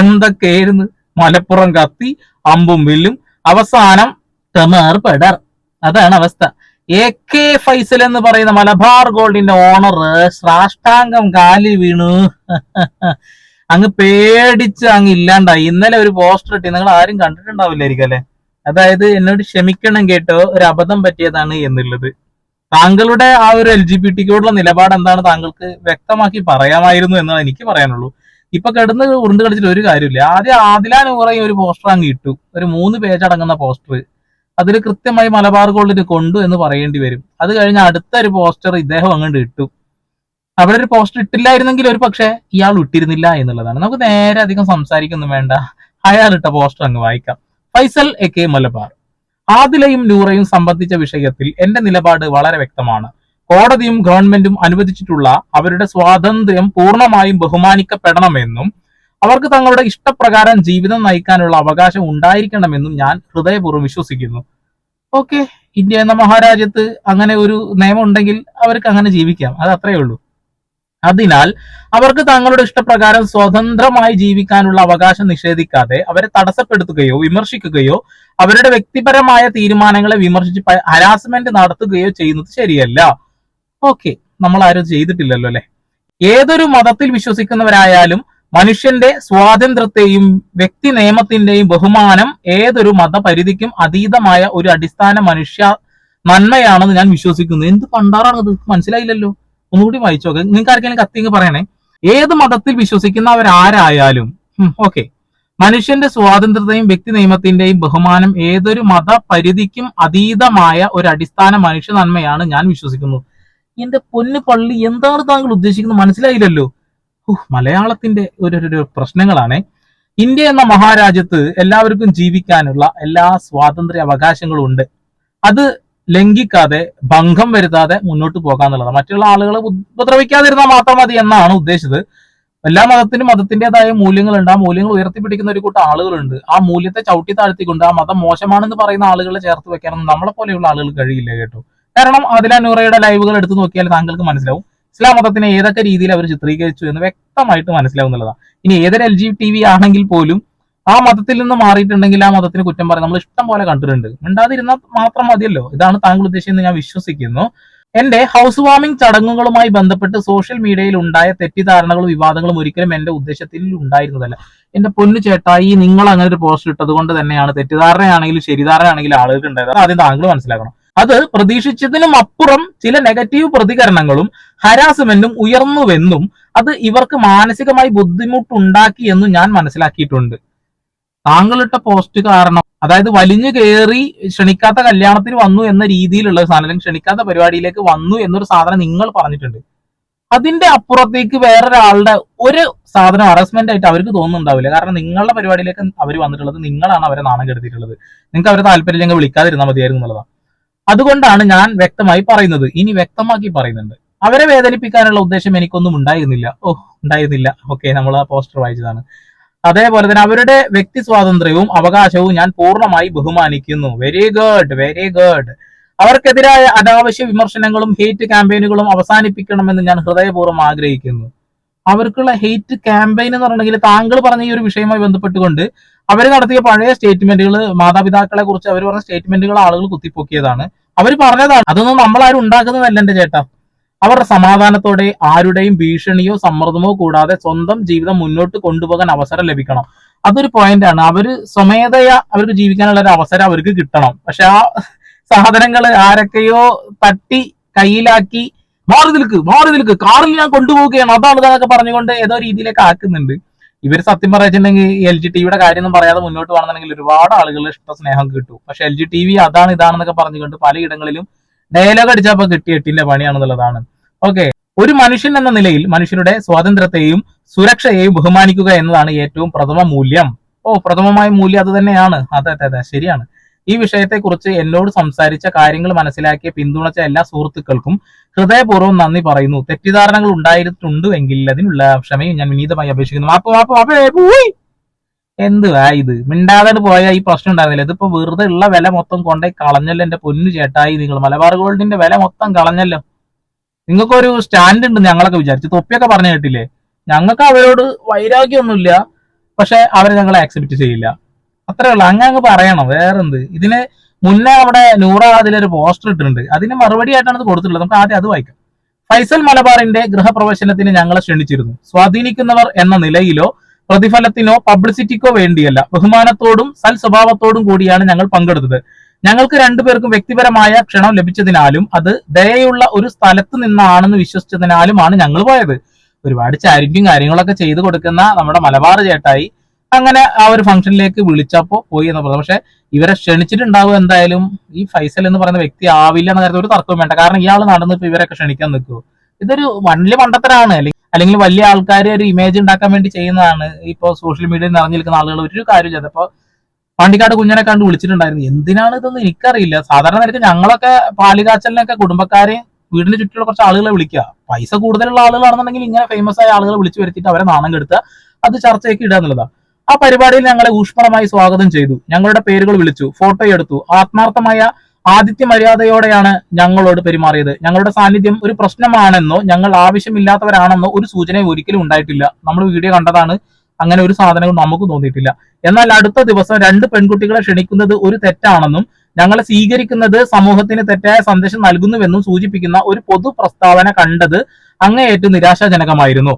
എന്തൊക്കെയായിരുന്നു? മലപ്പുറം കത്തി അമ്പും വില്ലും അവസാനം തെമേർ പെടർ. അതാണ് അവസ്ഥ. എ കെ ഫൈസൽ എന്ന് പറയുന്ന മലബാർ ഗോൾഡിന്റെ ഓണർ സാഷ്ടാംഗം കാലി വീണു. അങ്ങ് പേടിച്ച് അങ്ങ് ഇല്ലാണ്ടായി. ഇന്നലെ ഒരു പോസ്റ്റർ ഇട്ടി. നിങ്ങൾ ആരും കണ്ടിട്ടുണ്ടാവില്ലായിരിക്കും അല്ലെ? അതായത് എന്നോട് ക്ഷമിക്കണം കേട്ടോ ഒരു അബദ്ധം പറ്റിയതാണ് എന്നുള്ളത്. താങ്കളുടെ ആ ഒരു എൽ ജി ബി ടിക്കോടുള്ള നിലപാട് എന്താണ് താങ്കൾക്ക് വ്യക്തമാക്കി പറയാമായിരുന്നു എന്നാണ് എനിക്ക് പറയാനുള്ളൂ. ഇപ്പൊ കിടന്ന് ഉരുണ്ട് കളിച്ചിട്ട് ഒരു കാര്യമില്ല. ആദ്യം ആദിലാൻ പറയും ഒരു പോസ്റ്റർ അങ്ങ് ഇട്ടു. ഒരു മൂന്ന് പേജ് അടങ്ങുന്ന പോസ്റ്റർ അതിൽ കൃത്യമായി മലബാർ ഗോൾഡിന് കൊണ്ടു എന്ന് പറയേണ്ടി വരും. അത് കഴിഞ്ഞ അടുത്ത ഒരു പോസ്റ്റർ ഇദ്ദേഹം അങ്ങോട്ട് ഇട്ടു. അവിടെ ഒരു പോസ്റ്റർ ഇട്ടില്ലായിരുന്നെങ്കിൽ ഒരു പക്ഷേ ഇയാൾ ഇട്ടിരുന്നില്ല എന്നുള്ളതാണ്. നമുക്ക് നേരെ അധികം സംസാരിക്കൊന്നും വേണ്ട. അയാൾ ഇട്ട പോസ്റ്റർ അങ്ങ് വായിക്കാം. Faisal A K Malabar. ആദിലയും നൂറയും സംബന്ധിച്ച വിഷയത്തിൽ എന്റെ നിലപാട് വളരെ വ്യക്തമാണ്. കോടതിയും ഗവൺമെന്റും അനുവദിച്ചിട്ടുള്ള അവരുടെ സ്വാതന്ത്ര്യം പൂർണമായും ബഹുമാനിക്കപ്പെടണമെന്നും അവർക്ക് തങ്ങളുടെ ഇഷ്ടപ്രകാരം ജീവിതം നയിക്കാനുള്ള അവകാശം ഉണ്ടായിരിക്കണമെന്നും ഞാൻ ഹൃദയപൂർവം വിശ്വസിക്കുന്നു. ഓക്കെ ഇന്ത്യ എന്ന മഹാരാജ്യത്ത് അങ്ങനെ ഒരു നിയമം ഉണ്ടെങ്കിൽ അവർക്ക് അങ്ങനെ ജീവിക്കാം. അത് അത്രയേ ഉള്ളൂ. അതിനാൽ അവർക്ക് തങ്ങളുടെ ഇഷ്ടപ്രകാരം സ്വതന്ത്രമായി ജീവിക്കാനുള്ള അവകാശം നിഷേധിക്കാതെ അവരെ തടസ്സപ്പെടുത്തുകയോ വിമർശിക്കുകയോ അവരുടെ വ്യക്തിപരമായ തീരുമാനങ്ങളെ വിമർശിച്ച് ഹരാസ്മെന്റ് നടത്തുകയോ ചെയ്യുന്നത് ശരിയല്ല. ഓക്കെ നമ്മൾ ആരും ചെയ്തിട്ടില്ലല്ലോ അല്ലെ? ഏതൊരു മതത്തിൽ വിശ്വസിക്കുന്നവരായാലും മനുഷ്യന്റെ സ്വാതന്ത്ര്യത്തെയും വ്യക്തി നിയമത്തിന്റെയും ബഹുമാനം ഏതൊരു മതപരിധിക്കും അതീതമായ ഒരു അടിസ്ഥാന മനുഷ്യ നന്മയാണെന്ന് ഞാൻ വിശ്വസിക്കുന്നു. എന്ത് പണ്ടാറാണത്? മനസ്സിലായില്ലല്ലോ. ഒന്നുകൂടി വായിച്ചു നോക്കാം. നിങ്ങൾക്ക് ആർക്കെങ്കിലും കത്തിങ്ങ് പറയണേ? ഏത് മതത്തിൽ വിശ്വസിക്കുന്നവരാരായാലും ഓക്കെ. മനുഷ്യന്റെ സ്വാതന്ത്ര്യത്തെയും വ്യക്തി നിയമത്തിന്റെയും ബഹുമാനം ഏതൊരു മതപരിധിക്കും അതീതമായ ഒരു അടിസ്ഥാന മനുഷ്യ നന്മയാണ് ഞാൻ വിശ്വസിക്കുന്നത് എന്റെ പൊന്നു പള്ളി എന്താണ് താങ്കൾ ഉദ്ദേശിക്കുന്നത് മനസ്സിലായില്ലല്ലോ. മലയാളത്തിന്റെ ഒരു പ്രശ്നങ്ങളാണ്. ഇന്ത്യ എന്ന മഹാരാജ്യത്ത് എല്ലാവർക്കും ജീവിക്കാനുള്ള എല്ലാ സ്വാതന്ത്ര്യ അവകാശങ്ങളും ഉണ്ട്. അത് ലംഘിക്കാതെ ഭംഗം വരുത്താതെ മുന്നോട്ട് പോകാന്നുള്ളതാണ്. മറ്റുള്ള ആളുകളെ ഉപദ്രവിക്കാതിരുന്നാൽ മാത്രം മതി എന്നാണ് ഉദ്ദേശിച്ചത്. എല്ലാ മതത്തിനും മതത്തിന്റേതായ മൂല്യങ്ങളുണ്ട്. ആ മൂല്യങ്ങൾ ഉയർത്തിപ്പിടിക്കുന്ന ഒരു കൂട്ടം ആളുകളുണ്ട്. ആ മൂല്യത്തെ ചവിട്ടി താഴ്ത്തിക്കൊണ്ട് ആ മതം മോശമാണെന്ന് പറയുന്ന ആളുകളെ ചേർത്ത് വെക്കാനൊന്നും നമ്മളെ പോലെയുള്ള ആളുകൾ കഴിയില്ല കേട്ടോ. കാരണം അതിൽ നൂറയുടെ ലൈവുകൾ എടുത്തു നോക്കിയാൽ താങ്കൾക്ക് മനസ്സിലാവും. ഇസ്ലാം മതത്തിനെ ഏതൊക്കെ രീതിയിൽ അവർ ചിത്രീകരിച്ചു എന്ന് വ്യക്തമായിട്ട് മനസ്സിലാവുന്നുള്ളതാണ്. ഇനി ഏതൊരു എൽ ജി ടി വി ആണെങ്കിൽ പോലും ആ മതത്തിൽ നിന്ന് മാറിയിട്ടുണ്ടെങ്കിൽ ആ മതത്തിന് കുറ്റം പറയാം. നമ്മൾ ഇഷ്ടം പോലെ കണ്ടിട്ടുണ്ട്. മിണ്ടാതിരുന്നാൽ മാത്രം മതിയല്ലോ. ഇതാണ് താങ്കൾ ഉദ്ദേശിക്കുന്നത് ഞാൻ വിശ്വസിക്കുന്നു. എന്റെ ഹൗസ് വാമിംഗ് ചടങ്ങുകളുമായി ബന്ധപ്പെട്ട് സോഷ്യൽ മീഡിയയിൽ ഉണ്ടായ തെറ്റിദ്ധാരണകളും വിവാദങ്ങളും ഒരിക്കലും എന്റെ ഉദ്ദേശത്തിൽ ഉണ്ടായിരുന്നതല്ല. എന്റെ പൊന്നു ഈ നിങ്ങൾ അങ്ങനെ ഒരു പോസ്റ്റ് ഇട്ടത് കൊണ്ട് തന്നെയാണ് തെറ്റിദ്ധാരണയാണെങ്കിലും ശരിധാരണയാണെങ്കിലും ആളുകൾക്ക് ഉണ്ടായത്. ആദ്യം താങ്കൾ മനസ്സിലാക്കണം. അത് പ്രതീക്ഷിച്ചതിനും അപ്പുറം ചില നെഗറ്റീവ് പ്രതികരണങ്ങളും ഹരാസ്മെന്റും ഉയർന്നുവെന്നും അത് ഇവർക്ക് മാനസികമായി ബുദ്ധിമുട്ടുണ്ടാക്കി എന്നും ഞാൻ മനസ്സിലാക്കിയിട്ടുണ്ട്. താങ്കളിട്ട പോസ്റ്റ് കാരണം അതായത് വലിഞ്ഞു കയറി ക്ഷണിക്കാത്ത കല്യാണത്തിന് വന്നു എന്ന രീതിയിലുള്ള സാധനം ക്ഷണിക്കാത്ത പരിപാടിയിലേക്ക് വന്നു എന്നൊരു സാധനം നിങ്ങൾ പറഞ്ഞിട്ടുണ്ട്. അതിന്റെ അപ്പുറത്തേക്ക് വേറൊരാളുടെ ഒരു സാധനം ഹറാസ്മെന്റ് ആയിട്ട് അവർക്ക് തോന്നുന്നുണ്ടാവില്ല. കാരണം നിങ്ങളുടെ പരിപാടിയിലേക്ക് അവർ വന്നിട്ടുള്ളത് നിങ്ങളാണ് അവരെ നാണം കെടുത്തിയിട്ടുള്ളത്. നിങ്ങൾക്ക് അവരെ താല്പര്യം വിളിക്കാതിരുന്നാൽ മതിയായിരുന്നു എന്നുള്ളതാണ്. അതുകൊണ്ടാണ് ഞാൻ വ്യക്തമായി പറയുന്നത്. ഇനി വ്യക്തമാക്കി പറയുന്നുണ്ട്. അവരെ വേദനിപ്പിക്കാനുള്ള ഉദ്ദേശം എനിക്കൊന്നും ഉണ്ടായിരുന്നില്ല. ഓ ഉണ്ടായിരുന്നില്ല. ഓക്കെ നമ്മൾ ആ പോസ്റ്റർ വായിച്ചതാണ്. അതേപോലെ തന്നെ അവരുടെ വ്യക്തി സ്വാതന്ത്ര്യവും അവകാശവും ഞാൻ പൂർണമായി ബഹുമാനിക്കുന്നു. വെരി ഗുഡ് വെരി ഗുഡ് അവർക്കെതിരായ അനാവശ്യ വിമർശനങ്ങളും ഹെയ്റ്റ് ക്യാമ്പയിനുകളും അവസാനിപ്പിക്കണമെന്ന് ഞാൻ ഹൃദയപൂർവം ആഗ്രഹിക്കുന്നു. അവർക്കുള്ള ഹെയ്റ്റ് ക്യാമ്പയിൻ എന്ന് പറഞ്ഞെങ്കിൽ താങ്കൾ പറഞ്ഞ ഈ ഒരു വിഷയവുമായി ബന്ധപ്പെട്ടുകൊണ്ട് അവർ നടത്തിയ പഴയ സ്റ്റേറ്റ്മെന്റുകൾ മാതാപിതാക്കളെ കുറിച്ച് അവർ പറഞ്ഞ സ്റ്റേറ്റ്മെന്റുകൾ ആളുകൾ കുത്തിപ്പൊക്കിയതാണ്. അവർ പറഞ്ഞതാണ് അതൊന്നും നമ്മളാരും ഉണ്ടാക്കുന്നതല്ല എന്റെ ചേട്ടാ. അവരുടെ സമാധാനത്തോടെ ആരുടെയും ഭീഷണിയോ സമ്മർദ്ദമോ കൂടാതെ സ്വന്തം ജീവിതം മുന്നോട്ട് കൊണ്ടുപോകാൻ അവസരം ലഭിക്കണം. അതൊരു പോയിന്റ് ആണ്. അവർ സ്വമേധയ അവർക്ക് ജീവിക്കാനുള്ള ഒരു അവസരം അവർക്ക് കിട്ടണം. പക്ഷെ ആ സാധനങ്ങൾ ആരൊക്കെയോ തട്ടി കയ്യിലാക്കി മാറി നിൽക്ക് മാറി നിൽക്ക് കാറിൽ ഞാൻ കൊണ്ടുപോവുകയാണ് അതാണ് അതൊക്കെ പറഞ്ഞുകൊണ്ട് ഏതോ രീതിയിലേക്ക് ആക്കുന്നുണ്ട്. ഇവർ സത്യം പറഞ്ഞിട്ടുണ്ടെങ്കിൽ എൽ ജി ടിവിയുടെ കാര്യമൊന്നും പറയാതെ മുന്നോട്ട് പോകണമെന്നുണ്ടെങ്കിൽ ഒരുപാട് ആളുകളുടെ ഇഷ്ട സ്നേഹം കിട്ടും. പക്ഷെ എൽ ജി ടി വി അതാണ് ഇതാണെന്നൊക്കെ പറഞ്ഞുകൊണ്ട് പലയിടങ്ങളിലും ഡയലോഗ് അടിച്ചപ്പോ കിട്ടിയ എട്ടിന്റെ പണിയാണെന്നുള്ളതാണ്. ഓക്കെ ഒരു മനുഷ്യൻ എന്ന നിലയിൽ മനുഷ്യരുടെ സ്വാതന്ത്ര്യത്തെയും സുരക്ഷയെയും ബഹുമാനിക്കുക എന്നതാണ് ഏറ്റവും പ്രഥമ മൂല്യം. ഓ പ്രഥമമായ മൂല്യം അത് തന്നെയാണ്. അതെ അതെ അതെ ശരിയാണ്. ഈ വിഷയത്തെക്കുറിച്ച് എന്നോട് സംസാരിച്ച കാര്യങ്ങൾ മനസ്സിലാക്കിയ പിന്തുണച്ച എല്ലാ സുഹൃത്തുക്കൾക്കും ഹൃദയപൂർവം നന്ദി പറയുന്നു. തെറ്റിദ്ധാരണകൾ ഉണ്ടായിട്ടുണ്ട് എങ്കിൽ അതിനുള്ള ക്ഷമയും ഞാൻ വിനീതമായി അപേക്ഷിക്കുന്നു. മാപ്പ് മാപ്പ് മാപ്പ് പോയി എന്തുവാ ഇത്? മിണ്ടാതെ പോയ ഈ പ്രശ്നം ഉണ്ടായിരുന്നില്ല ഇതിപ്പോ വെറുതെ ഉള്ള വില മൊത്തം കൊണ്ടേ കളഞ്ഞല്ലോ എന്റെ പൊന്നു ചേട്ടായി നിങ്ങൾ. മലബാർ ഗോൾഡിന്റെ വില മൊത്തം കളഞ്ഞല്ലോ. നിങ്ങൾക്കൊരു സ്റ്റാൻഡ് ഉണ്ട് ഞങ്ങളൊക്കെ വിചാരിച്ചു. തൊപ്പിയൊക്കെ പറഞ്ഞു കേട്ടില്ലേ? ഞങ്ങൾക്ക് അവരോട് വൈരാഗ്യമൊന്നുമില്ല. പക്ഷെ അവരെ ഞങ്ങൾ ആക്സെപ്റ്റ് ചെയ്യില്ല. അത്രേ ഉള്ളൂ. അങ്ങ് അങ്ങ് പറയണം. വേറെന്ത്? ഇതിന് മുന്നേ നമ്മുടെ നൂറ അതിലൊരു പോസ്റ്റർ ഇട്ടിട്ടുണ്ട്. അതിന് മറുപടി ആയിട്ടാണ് ഇത് കൊടുത്തിട്ടുള്ളത്. നമുക്ക് ആദ്യം അത് വായിക്കാം. ഫൈസൽ മലബാറിന്റെ ഗൃഹപ്രവേശനത്തിന് ഞങ്ങളെ ക്ഷണിച്ചിരുന്നു. സ്വാധീനിക്കുന്നവർ എന്ന നിലയിലോ പ്രതിഫലത്തിനോ പബ്ലിസിറ്റിക്കോ വേണ്ടിയല്ല. ബഹുമാനത്തോടും സൽ സ്വഭാവത്തോടും കൂടിയാണ് ഞങ്ങൾ പങ്കെടുത്തത്. ഞങ്ങൾക്ക് രണ്ടുപേർക്കും വ്യക്തിപരമായ ക്ഷണം ലഭിച്ചതിനാലും അത് ദയയുള്ള ഒരു സ്ഥലത്ത് നിന്നാണെന്ന് വിശ്വസിച്ചതിനാലുമാണ് ഞങ്ങൾ പോയത്. ഒരുപാട് ചാരിറ്റിയും കാര്യങ്ങളൊക്കെ ചെയ്തു കൊടുക്കുന്ന നമ്മുടെ മലബാർ ചേട്ടായി അങ്ങനെ ആ ഒരു ഫംഗ്ഷനിലേക്ക് വിളിച്ചപ്പോ പോയി എന്ന് പറഞ്ഞു പക്ഷെ ഇവരെ ക്ഷണിച്ചിട്ടുണ്ടാവും എന്തായാലും ഈ ഫൈസൽ എന്ന് പറയുന്ന വ്യക്തി ആവില്ല എന്ന കാര്യത്തിൽ ഒരു തർക്കവും വേണ്ട. കാരണം ഇയാൾ നടന്ന് ഇപ്പൊ ഇവരൊക്കെ ക്ഷണിക്കാൻ നിൽക്കുമോ ഇതൊരു വലിയ മണ്ടത്തരാണ് അല്ലെങ്കിൽ അല്ലെങ്കിൽ വലിയ ആൾക്കാർ ഒരു ഇമേജ് ഉണ്ടാക്കാൻ വേണ്ടി ചെയ്യുന്നതാണ്. ഇപ്പൊ സോഷ്യൽ മീഡിയയിൽ നിറഞ്ഞു നിൽക്കുന്ന ആളുകൾ ഒരു കാര്യം ചെയ്തപ്പോ പാണ്ടിക്കാട് കുഞ്ഞനെ കണ്ട് വിളിച്ചിട്ടുണ്ടായിരുന്നു. എന്തിനാണ് ഇതൊന്നും എനിക്കറിയില്ല. സാധാരണ നിരക്ക് ഞങ്ങളൊക്കെ പാലികാച്ചലിനൊക്കെ കുടുംബക്കാരെ വീടിന് ചുറ്റുമുള്ള കുറച്ച് ആളുകളെ വിളിക്കുക. പൈസ കൂടുതലുള്ള ആളുകളാണെന്നുണ്ടെങ്കിൽ ഇങ്ങനെ ഫേമസ് ആയ ആളുകളെ വിളിച്ചു വരുത്തിയിട്ട് അവരെ നാണം കെടുത്തുക. അത് ചർച്ചയൊക്കെ ഇടുക എന്നുള്ളതാണ് ആ പരിപാടിയിൽ ഞങ്ങളെ ഊഷ്മളമായി സ്വാഗതം ചെയ്തു. ഞങ്ങളുടെ പേരുകൾ വിളിച്ചു. ഫോട്ടോ എടുത്തു. ആത്മാർത്ഥമായ ആദിത്യ മര്യാദയോടെയാണ് ഞങ്ങളോട് പെരുമാറിയത്. ഞങ്ങളുടെ സാന്നിധ്യം ഒരു പ്രശ്നമാണെന്നോ ഞങ്ങൾ ആവശ്യമില്ലാത്തവരാണെന്നോ ഒരു സൂചനയും ഒരിക്കലും ഉണ്ടായിട്ടില്ല. നമ്മൾ വീഡിയോ കണ്ടതാണ്. അങ്ങനെ ഒരു സാധനവും നമുക്ക് തോന്നിയിട്ടില്ല. എന്നാൽ അടുത്ത ദിവസം രണ്ട് പെൺകുട്ടികളെ ക്ഷണിക്കുന്നത് ഒരു തെറ്റാണെന്നും ഞങ്ങളെ സ്വീകരിക്കുന്നത് സമൂഹത്തിന് തെറ്റായ സന്ദേശം നൽകുന്നുവെന്നും സൂചിപ്പിക്കുന്ന ഒരു പൊതു പ്രസ്താവന കണ്ടത് അങ്ങേയറ്റം നിരാശാജനകമായിരുന്നു.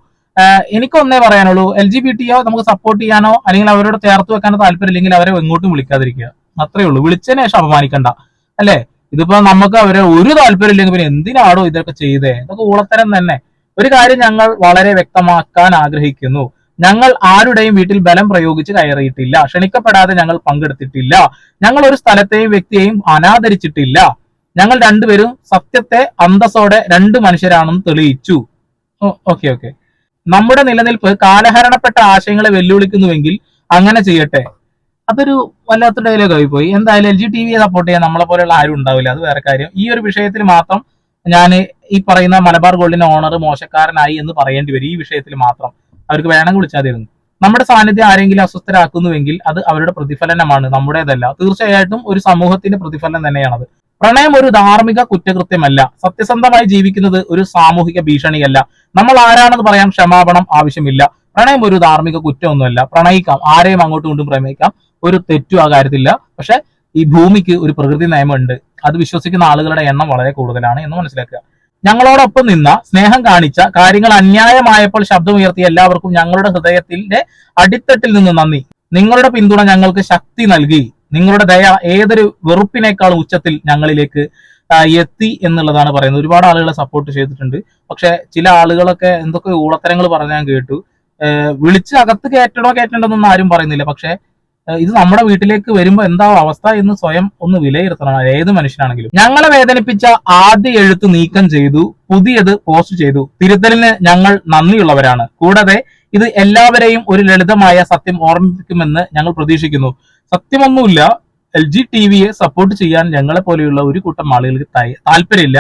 എനിക്കൊന്നേ പറയാനുള്ളൂ. എൽ ജി ബി ടിയോ നമുക്ക് സപ്പോർട്ട് ചെയ്യാനോ അല്ലെങ്കിൽ അവരോട് ചേർത്ത് വെക്കാനോ താല്പര്യമില്ലെങ്കിൽ അവരെ എങ്ങോട്ടും വിളിക്കാതിരിക്കുക. അത്രേ ഉള്ളൂ. വിളിച്ചതിന് ശേഷം അപമാനിക്കണ്ട. അല്ലേ? ഇതിപ്പോ നമുക്ക് അവരെ ഒരു താല്പര്യം ഇല്ലെങ്കിൽ പിന്നെ എന്തിനാടോ ഇതൊക്കെ ചെയ്തേ? ഇതൊക്കെ ഊളത്തരം തന്നെ. ഒരു കാര്യം ഞങ്ങൾ വളരെ വ്യക്തമാക്കാൻ ആഗ്രഹിക്കുന്നു. ഞങ്ങൾ ആരുടെയും വീട്ടിൽ ബലം പ്രയോഗിച്ച് കയറിയിട്ടില്ല. ക്ഷണിക്കപ്പെടാതെ ഞങ്ങൾ പങ്കെടുത്തിട്ടില്ല. ഞങ്ങൾ ഒരു സ്ഥലത്തെയും വ്യക്തിയെയും അനാദരിച്ചിട്ടില്ല. ഞങ്ങൾ രണ്ടുപേരും സത്യത്തെ അന്തസ്സോടെ രണ്ട് മനുഷ്യരാണെന്ന് തെളിയിച്ചു. Okay okay. നമ്മുടെ നിലനിൽപ്പ് കാലഹരണപ്പെട്ട ആശയങ്ങളെ വെല്ലുവിളിക്കുന്നുവെങ്കിൽ അങ്ങനെ ചെയ്യട്ടെ. അതൊരു വല്ലാത്ത ഡയലോഗ് ആയിപ്പോയി. പോയി എന്തായാലും എൽ ജി ടി വിയെ സപ്പോർട്ട് ചെയ്യാൻ നമ്മളെ പോലെയുള്ള ആരും ഉണ്ടാവില്ല. അത് വേറെ കാര്യം. ഈ ഒരു വിഷയത്തിൽ മാത്രം ഞാൻ ഈ പറയുന്ന മലബാർ ഗോൾഡിന്റെ ഓണർ മോശക്കാരനായി എന്ന് പറയേണ്ടി വരും. ഈ വിഷയത്തിൽ മാത്രം. അവർക്ക് വേണം വിളിച്ചാൽ തരുന്നു നമ്മുടെ സാന്നിധ്യം ആരെങ്കിലും അസ്വസ്ഥരാക്കുന്നുവെങ്കിൽ അത് അവരുടെ പ്രതിഫലനമാണ്. നമ്മുടേതല്ല. തീർച്ചയായിട്ടും ഒരു സമൂഹത്തിന്റെ പ്രതിഫലനം തന്നെയാണത്. പ്രണയം ഒരു ധാർമ്മിക കുറ്റകൃത്യമല്ല. സത്യസന്ധമായി ജീവിക്കുന്നത് ഒരു സാമൂഹിക ഭീഷണിയല്ല. നമ്മൾ ആരാണെന്ന് പറയാൻ ക്ഷമാപണം ആവശ്യമില്ല. പ്രണയം ഒരു ധാർമ്മിക കുറ്റമൊന്നുമല്ല. പ്രണയിക്കാം. ആരെയും അങ്ങോട്ടും ഇങ്ങോട്ടും പ്രണയിക്കാം ഒരു തെറ്റും ആ കാര്യത്തില്ല. പക്ഷെ ഈ ഭൂമിക്ക് ഒരു പ്രകൃതി നിയമമുണ്ട് അത് വിശ്വസിക്കുന്ന ആളുകളുടെ എണ്ണം വളരെ കൂടുതലാണ് എന്ന് മനസ്സിലാക്കുക. ഞങ്ങളോടൊപ്പം നിന്ന സ്നേഹം കാണിച്ച കാര്യങ്ങൾ അന്യായമായപ്പോൾ ശബ്ദമുയർത്തിയ എല്ലാവർക്കും ഞങ്ങളുടെ ഹൃദയത്തിന്റെ അടിത്തട്ടിൽ നിന്ന് നന്ദി. നിങ്ങളുടെ പിന്തുണ ഞങ്ങൾക്ക് ശക്തി നൽകി. നിങ്ങളുടെ ദയ ഏതൊരു വെറുപ്പിനേക്കാളും ഉച്ചത്തിൽ ഞങ്ങളിലേക്ക് എത്തി എന്നുള്ളതാണ് പറയുന്നത്. ഒരുപാട് ആളുകളെ സപ്പോർട്ട് ചെയ്തിട്ടുണ്ട്. പക്ഷെ ചില ആളുകളൊക്കെ എന്തൊക്കെ ഊളത്തരങ്ങൾ പറഞ്ഞ് ഞാൻ കേട്ടു. വിളിച്ച് അകത്ത് കയറ്റണോ കയറ്റണ്ടെന്നൊന്നും ആരും പറയുന്നില്ല. പക്ഷെ ഇത് നമ്മുടെ വീട്ടിലേക്ക് വരുമ്പോൾ എന്താ അവസ്ഥ എന്ന് സ്വയം ഒന്ന് വിലയിരുത്തണം. ഏത് മനുഷ്യനാണെങ്കിലും. ഞങ്ങളെ വേദനിപ്പിച്ച ആദ്യ എഴുത്ത് നീക്കം ചെയ്തു പുതിയത് പോസ്റ്റ് ചെയ്തു. തിരുത്തലിന് ഞങ്ങൾ നന്ദിയുള്ളവരാണ്. കൂടാതെ ഇത് എല്ലാവരെയും ഒരു ലളിതമായ സത്യം ഓർമ്മിപ്പിക്കുമെന്ന് ഞങ്ങൾ പ്രതീക്ഷിക്കുന്നു. സത്യമൊന്നുമില്ല. എൽ ജി ടി വിയെ സപ്പോർട്ട് ചെയ്യാൻ ഞങ്ങളെ പോലെയുള്ള ഒരു കൂട്ടം ആളുകൾക്ക് താല്പര്യമില്ല.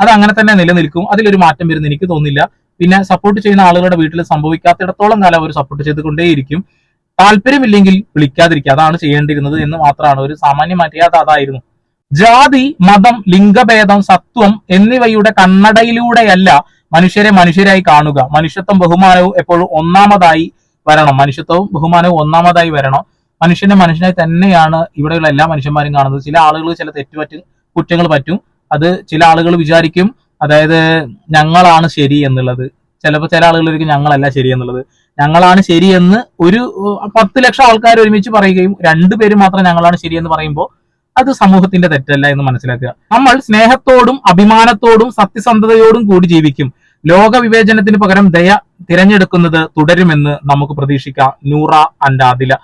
അത് അങ്ങനെ തന്നെ നിലനിൽക്കും. അതിലൊരു മാറ്റം വരുന്ന എനിക്ക് തോന്നില്ല പിന്നെ സപ്പോർട്ട് ചെയ്യുന്ന ആളുകളുടെ വീട്ടിൽ സംഭവിക്കാത്തിടത്തോളം കാലം അവർ സപ്പോർട്ട് ചെയ്തുകൊണ്ടേയിരിക്കും. താല്പര്യമില്ലെങ്കിൽ വിളിക്കാതിരിക്കുക. അതാണ് ചെയ്യേണ്ടിയിരുന്നത് എന്ന് മാത്രമാണ്. ഒരു സാമാന്യ മര്യാദ അതായിരുന്നു. ജാതി മതം ലിംഗഭേദം സത്വം എന്നിവയുടെ കണ്ണടയിലൂടെയല്ല മനുഷ്യരെ മനുഷ്യരായി കാണുക. മനുഷ്യത്വം ബഹുമാനവും എപ്പോഴും ഒന്നാമതായി വരണം. മനുഷ്യത്വവും ബഹുമാനവും ഒന്നാമതായി വരണം. മനുഷ്യനെ മനുഷ്യനായി തന്നെയാണ് ഇവിടെയുള്ള എല്ലാ മനുഷ്യന്മാരും കാണുന്നത്. ചില ആളുകൾ ചില തെറ്റുപറ്റ കുറ്റങ്ങൾ പറ്റും. അത് ചില ആളുകൾ വിചാരിക്കും. അതായത് ഞങ്ങളാണ് ശരി എന്നുള്ളത്. ചിലപ്പോൾ ചില ആളുകളൊരിക്കും ഞങ്ങളല്ല ശരി എന്നുള്ളത് ഞങ്ങളാണ് ശരിയെന്ന് ഒരു പത്ത് ലക്ഷം ആൾക്കാർ ഒരുമിച്ച് പറയുകയും രണ്ടുപേര് മാത്രം ഞങ്ങളാണ് ശരിയെന്ന് പറയുമ്പോൾ അത് സമൂഹത്തിന്റെ തെറ്റല്ല എന്ന് മനസ്സിലാക്കുക. നമ്മൾ സ്നേഹത്തോടും അഭിമാനത്തോടും സത്യസന്ധതയോടും കൂടി ജീവിക്കും. ലോക വിവേചനത്തിന് പകരം ദയ തിരഞ്ഞെടുക്കുന്നത് തുടരുമെന്ന് നമുക്ക് പ്രതീക്ഷിക്കാം. നൂറ ആൻഡ് ആദില.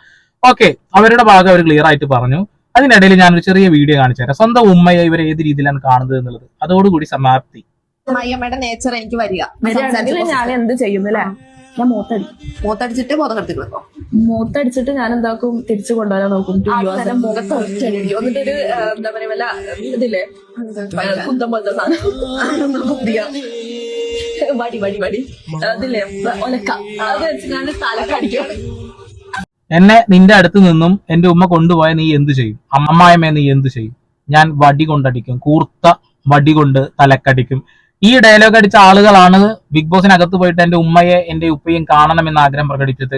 ഓക്കെ അവരുടെ ഭാഗം അവർ ക്ലിയർ ആയിട്ട് പറഞ്ഞു. അതിനിടയിൽ ഞാൻ ഒരു ചെറിയ വീഡിയോ കാണിച്ചു തരാം. സ്വന്തം ഉമ്മയെ ഇവരെ ഏത് രീതിയിലാണ് കാണുന്നത് എന്നുള്ളത്. അതോടുകൂടി സമാപ്തി. അമ്മയമ്മയുടെ നേച്ചർ എനിക്ക് വരിക. ഞാൻ എന്ത് ചെയ്യും അല്ലേ ഞാൻ മൂത്തടിക്കും മൂത്തടിച്ചിട്ട് കെടുത്തിട്ടുണ്ടോ മൂത്തടിച്ചിട്ട് ഞാൻ എന്താക്കും തിരിച്ചു കൊണ്ടുവരാൻ നോക്കും. മുഖത്ത് എന്നിട്ടൊരു എന്താ പറയാ വല്ല ഇതില്ലേ? കുന്തം പോലത്തെ സാധനം. വടി വടി വടി. അതില്ലേ ഒലക്ക. അത് വെച്ച് ഞാൻ തലക്കടിക്കും എന്നെ നിന്റെ അടുത്ത് നിന്നും എന്റെ ഉമ്മ കൊണ്ടുപോയ നീ എന്ത് ചെയ്യും? അമ്മായമ്മയെ നീ എന്ത് ചെയ്യും? ഞാൻ വടി കൊണ്ടടിക്കും. കൂർത്ത വടി കൊണ്ട് തലക്കടിക്കും. ഈ ഡയലോഗ് അടിച്ച ആളുകളാണ് ബിഗ് ബോസിനകത്ത് പോയിട്ട് എന്റെ ഉമ്മയെ എന്റെ ഉപ്പയും കാണണമെന്ന് ആഗ്രഹം പ്രകടിപ്പിച്ചത്.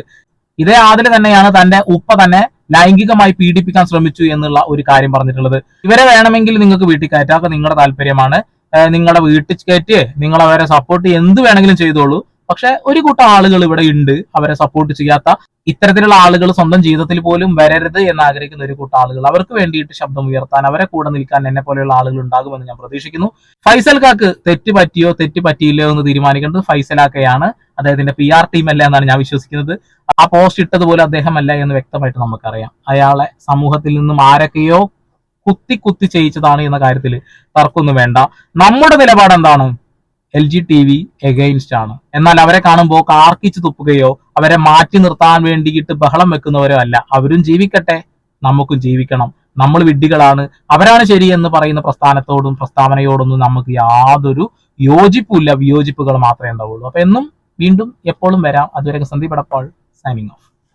ഇതേ ആദിൽ തന്നെയാണ് തന്റെ ഉപ്പ തന്നെ ലൈംഗികമായി പീഡിപ്പിക്കാൻ ശ്രമിച്ചു എന്നുള്ള ഒരു കാര്യം പറഞ്ഞിട്ടുള്ളത്. ഇവരെ വേണമെങ്കിൽ നിങ്ങൾക്ക് വീട്ടിൽ കയറ്റാം. അപ്പൊ നിങ്ങളുടെ താല്പര്യമാണ്. നിങ്ങളുടെ വീട്ടിൽ കയറ്റി നിങ്ങൾ അവരെ സപ്പോർട്ട് എന്ത് വേണമെങ്കിലും ചെയ്തോളൂ. പക്ഷെ ഒരു കൂട്ടം ആളുകൾ ഇവിടെ ഉണ്ട് അവരെ സപ്പോർട്ട് ചെയ്യാത്ത ഇത്തരത്തിലുള്ള ആളുകൾ സ്വന്തം ജീവിതത്തിൽ പോലും വരരുത് എന്ന് ആഗ്രഹിക്കുന്ന ഒരു കൂട്ടം ആളുകൾ. അവർക്ക് വേണ്ടിയിട്ട് ശബ്ദം ഉയർത്താൻ അവരെ കൂടെ നിൽക്കാൻ എന്നെ പോലെയുള്ള ആളുകൾ ഉണ്ടാകുമെന്ന് ഞാൻ പ്രതീക്ഷിക്കുന്നു. ഫൈസൽ കാക്ക് തെറ്റ് പറ്റിയോ തെറ്റ് പറ്റിയില്ലയോ എന്ന് തീരുമാനിക്കേണ്ടത് ഫൈസലാക്കയാണ്. അദ്ദേഹത്തിന്റെ പി ആർ ടീം അല്ല എന്നാണ് ഞാൻ വിശ്വസിക്കുന്നത്. ആ പോസ്റ്റ് ഇട്ടതുപോലെ അദ്ദേഹമല്ല എന്ന് വ്യക്തമായിട്ട് നമുക്കറിയാം. അയാളെ സമൂഹത്തിൽ നിന്നും ആരൊക്കെയോ കുത്തി കുത്തി ചെയ്യിച്ചതാണ് എന്ന കാര്യത്തിൽ തർക്കമൊന്നും വേണ്ട. നമ്മുടെ നിലപാട് എന്താണ് L G T V against ആണ്. എന്നാൽ അവരെ കാണുമ്പോൾ കാർക്കിച്ച് തുപ്പുകയോ അവരെ മാറ്റി നിർത്താൻ വേണ്ടിയിട്ട് ബഹളം വെക്കുന്നവരോ അല്ല. അവരും ജീവിക്കട്ടെ. നമുക്കും ജീവിക്കണം. നമ്മൾ വിഡ്ഢികളാണ്. അവരാണ് ശരി എന്ന് പറയുന്ന പ്രസ്ഥാനത്തോടും പ്രസ്താവനയോടൊന്നും നമുക്ക് യാതൊരു യോജിപ്പുമില്ല. വിയോജിപ്പുകൾ മാത്രമേ ഉണ്ടാവുള്ളൂ. അപ്പൊ എന്നും വീണ്ടും എപ്പോഴും വരാം. അതുവരെ സന്ദീപ് എടപ്പാൾ സൈനിങ് ഓഫ്